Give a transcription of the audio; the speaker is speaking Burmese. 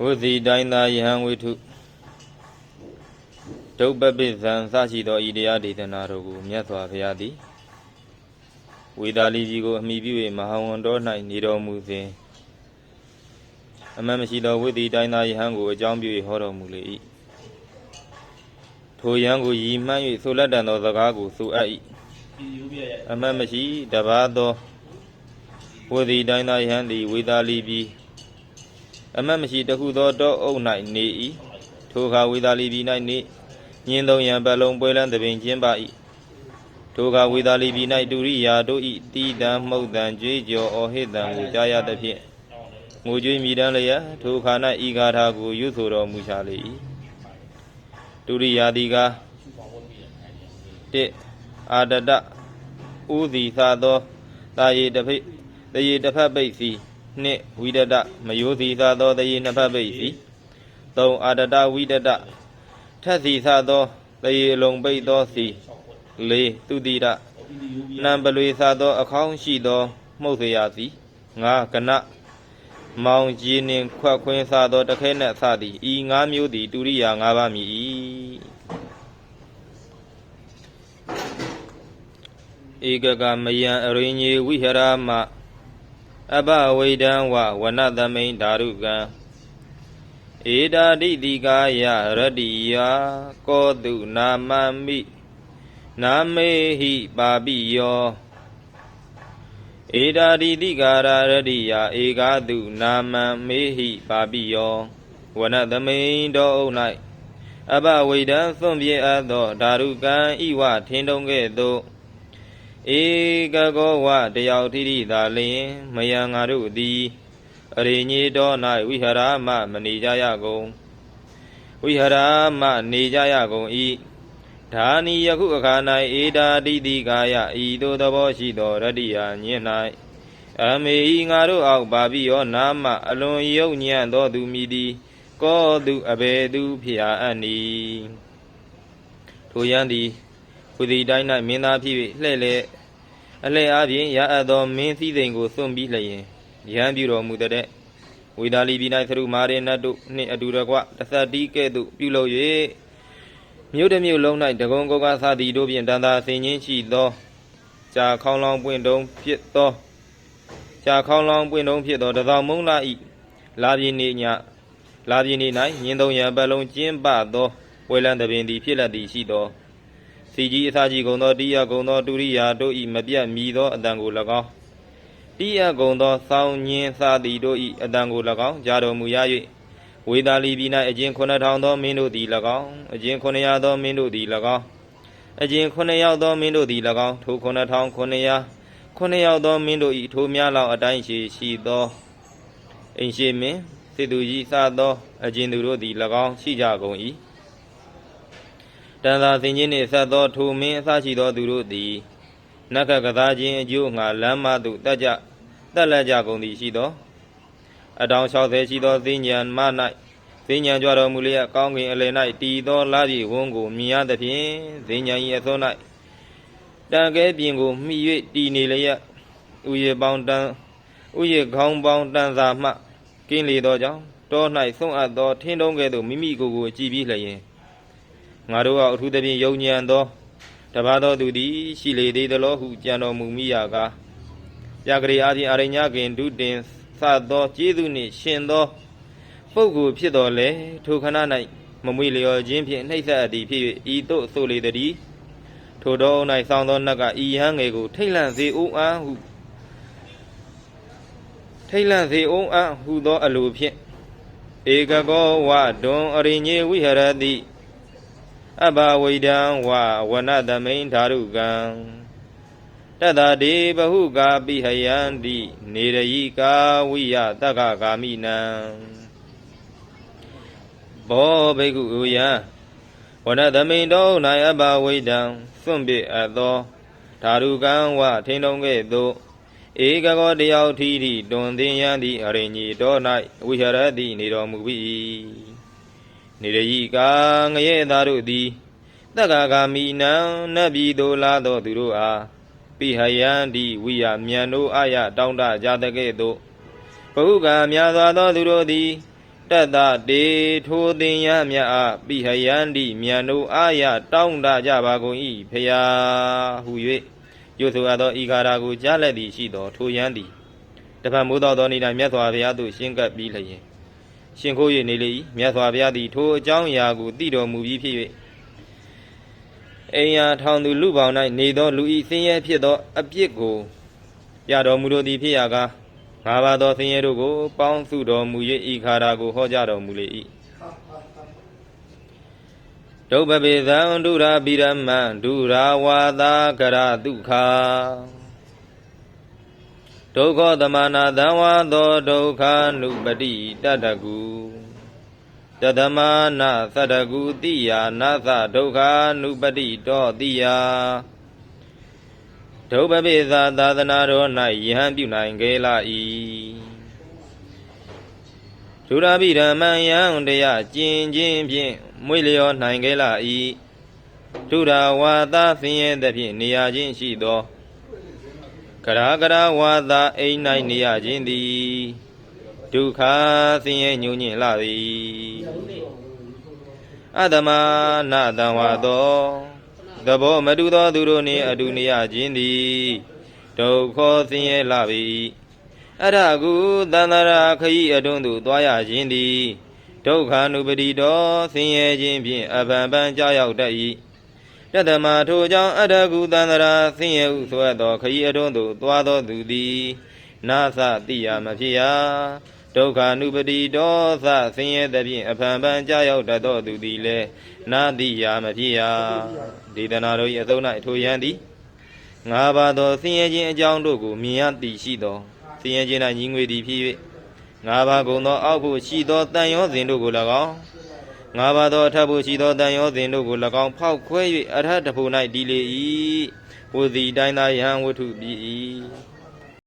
ဝုဇီတိုင်းသာယဟံဝိထုဒုပ္ပပိဇံစရှိသောဤတရားဒေသနာတို့ကိုမြတ်စွာဘုရားသည်ဝေဒါလီကြီးကိုအမိပြု၍မဟာဝန်တော်၌နေတော်မူစဉ်အမှန်မရှိသောဝိသီတိုင်းသာယဟံကိုအကြောင်းပြု၍ဟောတော်မူလေ၏ထိုယံကိုရည်မှန်း၍ဆိုလက်တန်သောစကားကိုဆိုအပ်၏အမှန်မရှိတပါးသောဝိသီတိုင်းသာယဟံသည်ဝေဒါလီပြည် အမတ်မရှိတခုသောတောအုပ်၌နေ၏ထိုအခါဝေသာလီပြည်၌နေညင်းသုံးရန်ပတ်လုံးပွဲလန်းသပင်ကျင်းပါ၏ထိုအခါဝေသာလီပြည်၌တူရိယာတို့၏တီတံမှုတ်တံကြွေးကြော်အော်ဟစ်တံကိုကြားရသဖြင့်ငိုကြွေးမိတမ်းလျက်ထိုအခါ၌ဤဂါထာကိုရွတ်ဆိုတော်မူချလေ၏တူရိယာသည်ကတစ်အာတတဥသည်သာသောတာယေတဖိတယေတဖတ်ပိတ်စီ နှစ်ဝိဒတမယိုသီသာသောတရေနှစ်ဖက်ပိတ်စီသုံးအာတတဝိဒတထက်စီသာသောတရေအလုံးပိတ်သောစီလေးသူတိရနံပလွေသာသော အခေါင်းရှိသောမှုတ်စရာစီငါကနမောင်ကြီးနှင့်ခွက်ခွင်းသာသောတခဲနှင့်အစသည်ဤငါးမျိုးသည်တူရိယာ၅ပါးမြည်၏ဧကကမယံအရင်းကြီးဝိဟရမ အဘဝိဒံဝဝနသမိန်ဓာရုကံဧတာတိတိကာယရတ္တိယကောတုနာမမိနာမေဟိပါပိယောဧတာတိတိကာရရတ္တိယဧကာတုနာမမေဟိပါပိယောဝနသမိန်တောအုပ်၌အဘဝိဒံသွန့်ပြေအပ်သောဓာရုကံဤဝထင်းတုံးကဲ့သို့ ဧကကောဝတယောက်ထိတိသာလျင်မယံငါတို့သည်အရိညေတော်၌ဝိဟရာမမနေကြရကုန်ဝိဟရာမနေကြရကုန်ဤဓာနီယခုအခါ၌ဧတာတိတိကာယဤသို့သဘောရှိသောရတ္တိယညင်၌အမေဤငါတို့အောက်ပါပိယောနာမအလွန်ယုတ်ညံ့သောသူမိသည်ကောသူအဘေသူဖြစ်အပ်နီထိုယံသည် ဝိသီတိုင်း၌မင်းသားဖြစ်၍လှဲ့လေအလှဲ့အားဖြင့်ရအပ်သောမင်းစည်းစိမ်ကိုစွန့်ပြီးလျင်ရဟန်းပြုတော်မူတဲ့ဝိဒါလီပြည်၌သရုမာရိနတ်တို့နှင့်အတူတကွတသတိကဲ့သို့ပြုလုပ်၍မြို့တစ်မြို့လုံး၌တကုံကောကသသည်တို့ဖြင့်တန်တာဆင်ခြင်းရှိသောကြာခေါင်းလောင်းပွင့်တုံးဖြစ်သောကြာခေါင်းလောင်းပွင့်တုံးဖြစ်သောတသောမုံလာဤလာပြင်းနေညလာပြင်းနေ၌ညင်းသုံးရန်ပတ်လုံးကျင်းပသောဝေလံတပင်သည်ဖြစ်လက်သည်ရှိသော စီကြီးအစာကြီးကုံသောတိယကုံသောတူရိယာတို့ဤမပြတ်မြည်သောအတန်ကို၎င်းတိယကုံသောစောင်းညင်းစာသည်တို့ဤအတန်ကို၎င်းကြားတော်မူရ၍ဝေသာလီပြည်၌အကျဉ်9000သောမင်းတို့သည်၎င်းအကျဉ်900သောမင်းတို့သည်၎င်းအကျဉ်9ယောက်သောမင်းတို့သည်၎င်းထို9000 900 9ယောက်သောမင်းတို့ဤထိုများလောက်အတိုင်းရှိရှိသောအိမ်ရှိမင်းစေသူကြီးစသောအကျဉ်သူတို့သည်၎င်းရှိကြကုန်၏ တန်သာသင်ချင်းနှင့်ဆက်သောထိုမင်းအစရှိသောသူတို့သည်နက္ခကစားခြင်းအကျိုးငါလမ်းမသို့တက်ကြတက်လက်ကြကုန်သည်ရှိသောအတောင်60ရှိသောသင်္ညံမ၌သင်္ညံကြွတော်မူလျက်ကောင်းကင်အလယ်၌တည်သောလာပြီဝန်းကိုမြင်ရသဖြင့်သင်္ညံ၏အသော၌တန်ကဲပြင်ကိုမှီ၍တည်နေလျက်ဥယေပေါင်းတန်ဥယေခေါင်းပေါင်းတန်စာမှကင်းလေသောကြောင့်တော၌ဆုံးအပ်သောထင်းတုံးကဲ့သို့မိမိကိုယ်ကိုကြည်ပြီးလျင် ငါတို့ကအထူးသဖြင့်ယုံညံသောတပါသောသူသည် ရှိလေသေးသလိုဟုကြံတော်မူမိရာကားပြဂရိအားဖြင့်အရိညာခင်ဒုတင်စသောကျေးဇူးနှင့်ရှင်သောပုဂ္ဂိုလ်ဖြစ်တော်လေထိုခဏ၌မမွေလျော်ခြင်းဖြင့်နှိမ့်ဆက်အပ်သည်ဖြစ်၍ဤသို့ဆိုလေသည်ထိုတော်၌ဆောင်းသောနတ်ကဤဟန်းငယ်ကို ထိတ်လန့်စေဦးအံ့ဟုထိတ်လန့်စေဦးအံ့ဟုသောအလိုဖြင့်ဧကကောဝဒွန်အရိညေဝိဟရတိ အဘဝိဒံဝဝနသမိန်ဓာရုကံတတတေဘဟုကာပိဟယန္တိနေရယိကာဝိယတက္ကဂာမိနံဘောဘိက္ခုဥယံဝနသမိန်တော၌အဘဝိဒံစွန့်ပိအပ်သောဓာရုကံဝထိန်တုံးကဲ့သို့ဧကကောတယောက်ထီထီတွန်သင်ယံသည်အရိညေတော၌ဝိဟရတိနေတော်မူပြီ နေရယိကာငရဲသားတို့သည်တက္ကဂာမိနံနတ်ပြည်သို့လာသောသူတို့အားပိဟယန္တိဝိယမြန်တို့အာယတောင်းတကြတဲ့ကဲ့သို့ဘဟုကများစွာသောသူတို့သည်တတ္တတေထိုသင်္ယမြတ်အားပိဟယန္တိမြတ်တို့အာရတောင်းတကြပါကုန်၏ဖျားဟု၍ရွတ်ဆိုအပ်သောဤကာရာကိုကြားလက်သည်ရှိသောထိုယန္တိတပံမိုးတော်သောနေ့၌မြတ်စွာဘုရားသို့ရှင်းကပ်ပြီးလျင် ရှင်ခိုး၍နေလေ၏မြတ်စွာဘုရားသည်ထိုအကြောင်းအရာကိုသိတော်မူပြီးဖြစ်၍အိမ်ယာထောင်သူလူပေါင်း၌နေသောလူဤဆင်းရဲဖြစ်သောအပြစ်ကိုပြတော်မူလိုသည်ဖြစ်ရာကားငါးပါးသောဆင်းရဲတို့ကို ပေါင်းစုတော်မူ၍ဤခါရာကိုဟောကြားတော်မူလေ၏ဒုဗ္ဗပေသံဒုရာပိရမံဒုရာဝါသာကရဒုက္ခ ဒုက္ခသမနာသံဝါသောဒုက္ခ ानु ပတိတတ္တကုတသမနာသတ္တကုတိယာနာသဒုက္ခ ानु ပတိတောတိယာဒုဗ္ဗပေသာသာသနာတော်၌ယဟန်ပြုနိုင်ကြလာ၏ဒုရာပိဓမ္မံယံတရားကျင်ခြင်းဖြင့်မွေလျော်နိုင်ကြလာ၏ဒုရာဝါသဆင်းရဲသဖြင့်နေရာချင်းရှိသော ကရာကရာဝါသအိမ်၌နေရခြင်းသည်ဒုက္ခဆင်းရဲညှို့ညင်လာသည်အတ္တမနာတံဝါသောသဘောမတူသောသူတို့နှင့်အတူနေရခြင်းသည်ဒုက္ခဆင်းရဲလာပြီအရကုသန္တရာခရီးအတွန်းသို့သွားရခြင်းသည်ဒုက္ခ ानु ပတိတော်ဆင်းရဲခြင်းဖြင့်အပံပံကြောက်ရောက်တတ်၏ တတမထိုကြောင့်အရကုသန္တရာဆင်းရဲဟုဆိုအပ်သောခရီးအတွန်းသို့သွားသောသူသည်နာသတိယမဖြစ်ရဒုက္ခ ानु ပတိတော်သဆင်းရဲသဖြင့်အပံပံကြောက်ရောက်တတ်သောသူသည်လည်းနာတိယမဖြစ်ရဒေသနာတော်၏အစုံ၌ထိုယံသည်ငါးပါးသောဆင်းရဲခြင်းအကြောင်းတို့ကိုမြင်ရသည်ရှိသောဆင်းရဲခြင်း၌ညီငွေသည်ဖြစ်၍ငါးပါးကုန်သောအောက်ဖို့ရှိသောတန်ရောစဉ်တို့ကို၎င်း ငါးပါးသောအထက်ဖို့ရှိသောတန်ရောစဉ်တို့ကို၎င်းဖောက်ခွဲ၍အထက်တဖို့၌တည်လေ၏ဝုသည်တိုင်းသာယဟန်ဝတ္ထုပြီး၏